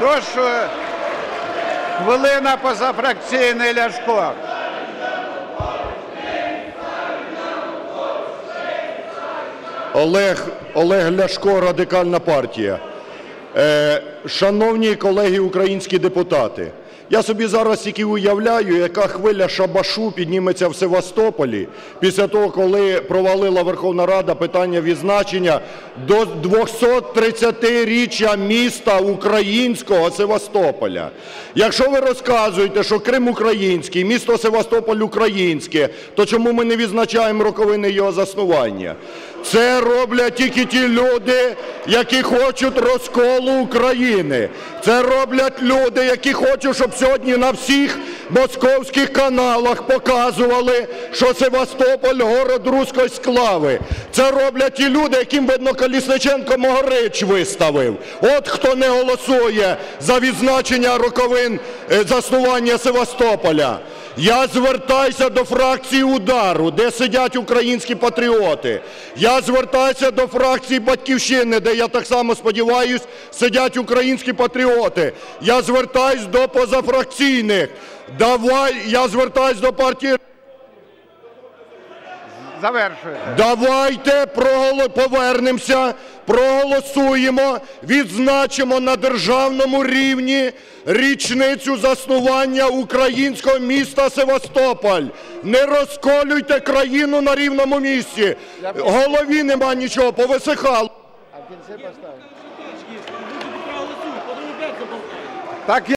Прошу хвилина позафракційний Ляшко. Олег, Олег Ляшко, Радикальна партія. Е, шановні колеги українські депутати, я собі зараз тільки уявляю, яка хвиля шабашу підніметься в Севастополі після того, коли провалила Верховна Рада питання відзначення до 230-річчя міста українського Севастополя. Якщо ви розказуєте, що Крим український, місто Севастополь українське, то чому ми не відзначаємо роковини його заснування? Це роблять тільки ті люди, які хочуть розколу України. Це роблять люди, які хочуть, щоб сьогодні на всіх московських каналах показували, що Севастополь город руської склави. Це роблять ті люди, яким видно Колісниченко Могорич виставив. От хто не голосує за відзначення роковин е, заснування Севастополя. Я звертаюся до фракції удару, де сидять українські патріоти. Я звертаюся до фракції Батьківщини, де я так само сподіваюсь, сидять українські патріоти. Я звертаюся до позафракційних. Давай, я звертаюся до партії. Завершуйте. Давайте проголо- повернемося, проголосуємо, відзначимо на державному рівні річницю заснування українського міста Севастополь. Не розколюйте країну на рівному місці. Голові нема нічого, повисихало. Так